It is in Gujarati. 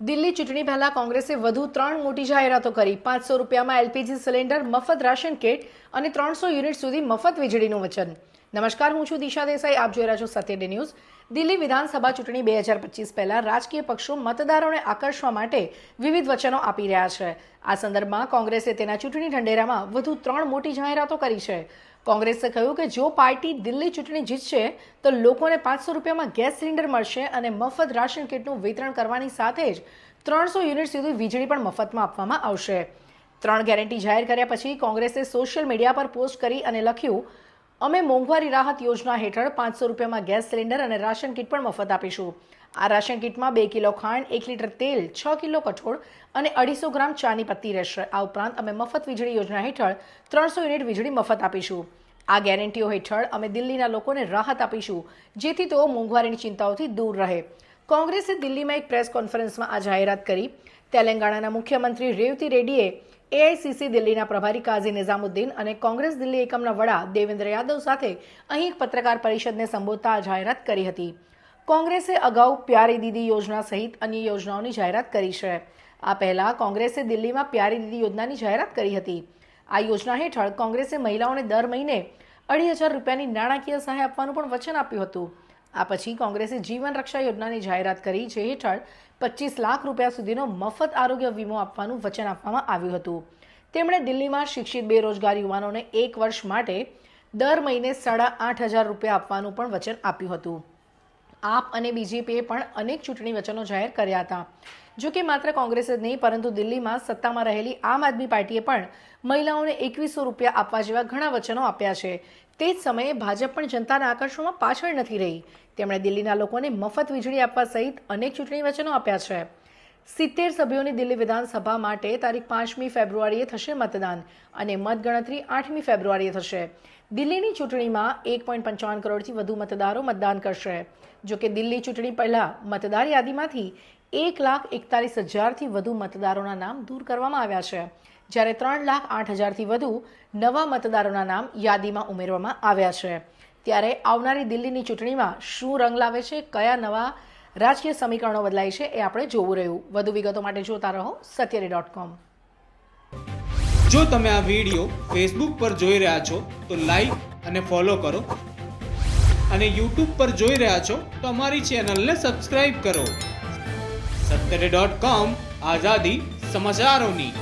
દિલ્હી ચૂંટણી પહેલા કોંગ્રેસે વધુ ત્રણ મોટી જાહેરાતો કરી. પાંચસો રૂપિયામાં એલપીજી સિલિન્ડર, મફત રાશન કિટ અને ત્રણસો યુનિટ સુધી મફત વીજળીનું વચન. નમસ્કાર, હું છું દિશા દેસાઈ. આપ જોઈ રહ્યા છો સત્ય ડે ન્યૂઝ. દિલ્હી વિધાનસભા ચૂંટણી બે હજાર પચીસ પહેલા રાજકીય પક્ષો મતદારોને આકર્ષવા માટે વિવિધ વચનો આપી રહ્યા છે. આ સંદર્ભમાં કોંગ્રેસે તેના ચૂંટણી ઢંઢેરામાં વધુ ત્રણ મોટી જાહેરાતો કરી છે. કોંગ્રેસે કહ્યું કે જો પાર્ટી દિલ્હી ચૂંટણી જીતશે, તો લોકોને પાંચસો રૂપિયામાં ગેસ સિલિન્ડર મળશે અને મફત રાશન કિટનું વિતરણ કરવાની સાથે જ ત્રણસો યુનિટ સુધી વીજળી પણ મફતમાં આપવામાં આવશે. ત્રણ ગેરંટી જાહેર કર્યા પછી કોંગ્રેસે સોશિયલ મીડિયા પર પોસ્ટ કરી અને લખ્યું અમે મોંઘવારી રાહત યોજના હેઠળ પાંચસો રૂપિયામાં ગેસ સિલિન્ડર અને રાશન કીટ પણ મફત આપીશું. આ રાશન કીટમાં બે કિલો ખાંડ, એક લીટર તેલ, છ કિલો કઠોળ અને અઢીસો ગ્રામ ચાની પત્તી રહેશે. આ ઉપરાંત અમે મફત વીજળી યોજના હેઠળ ત્રણસો યુનિટ વીજળી મફત આપીશું. આ ગેરંટીઓ હેઠળ અમે દિલ્હીના લોકોને રાહત આપીશું, જેથી તેઓ મોંઘવારીની ચિંતાઓથી દૂર રહે. કોંગ્રેસે દિલ્હીમાં એક પ્રેસ કોન્ફરન્સમાં આ જાહેરાત કરી. તેલંગાણાના મુખ્યમંત્રી રેવતી રેડ્ડીએ એઆઈસીસી દિલ્હીના પ્રભારી કાઝી નિઝામુદ્દીન અને કોંગ્રેસ દિલ્હી એકમના વડા દેવેન્દ્ર યાદવ સાથે અહીં એક પત્રકાર પરિષદને સંબોધતા જાહેરાત કરી હતી. કોંગ્રેસે અગાઉ પ્યારી દીદી યોજના સહિત અન્ય યોજનાઓની જાહેરાત કરી છે. આ પહેલા કોંગ્રેસે દિલ્હીમાં પ્યારી દીદી યોજનાની જાહેરાત કરી હતી. આ યોજના હેઠળ કોંગ્રેસે મહિલાઓને દર મહિને અઢી હજાર રૂપિયાની નાણાકીય સહાય આપવાનું પણ વચન આપ્યું હતું. આ પછી કોંગ્રેસે જીવન રક્ષા યોજનાની જાહેરાત કરી જે હેઠળ પચીસ લાખ રૂપિયા સુધીનો મફત આરોગ્ય વીમો આપવાનું વચન આપવામાં આવ્યું હતું. તેમણે દિલ્હીમાં શિક્ષિત બેરોજગાર યુવાનોને એક વર્ષ માટે દર મહિને સાડા આઠ હજાર રૂપિયા આપવાનું પણ વચન આપ્યું હતું. આપ અને બીજેપીએ પણ અનેક ચૂંટણી વચનો જાહેર કર્યા હતા. જો કે માત્ર કોંગ્રેસ જ નહીં, પરંતુ દિલ્હીમાં સત્તામાં રહેલી આમ આદમી પાર્ટીએ પણ મહિલાઓને એકવીસો રૂપિયા આપવા જેવા ઘણા વચનો આપ્યા છે. તે જ સમયે ભાજપ પણ જનતાના આકર્ષણમાં પાછળ નથી રહી. તેમણે દિલ્હીના લોકોને મફત વીજળી આપવા સહિત અનેક ચૂંટણી વચનો આપ્યા છે. સિત્તેર સભ્યોની દિલ્હી વિધાનસભા માટે તારીખ પાંચમી ફેબ્રુઆરીએ થશે મતદાન અને મતગણતરી આઠમી ફેબ્રુઆરીએ થશે. દિલ્હીની ચૂંટણીમાં એક પોઈન્ટ પંચાવન કરોડથી વધુ મતદારો મતદાન કરશે. જો કે દિલ્હી ચૂંટણી પહેલાં મતદાર યાદીમાંથી એક લાખ એકતાલીસ હજારથી વધુ મતદારોના નામ દૂર કરવામાં આવ્યા છે. જ્યારે ત્રણ લાખ આઠ હજારથી વધુ નવા મતદારોના નામ યાદીમાં ઉમેરવામાં આવ્યા છે. ત્યારે આવનારી દિલ્હીની ચૂંટણીમાં શું રંગ લાવે છે, કયા નવા રાજકીય સમીકરણો બદલાય છે એ આપણે જોવું રહ્યું. વધુ વિગતો માટે જોતા રહો સત્યરી ડોટ કોમ જો તમે આ વીડિયો ફેસબુક પર જોઈ રહ્યા છો, તો લાઈક અને ફોલો કરો. અને યુટ્યુબ પર જોઈ રહ્યા છો, તો અમારી ચેનલને સબસ્ક્રાઈબ કરો. સત્તરે ડોટ કોમ આઝાદી સમાચારોની.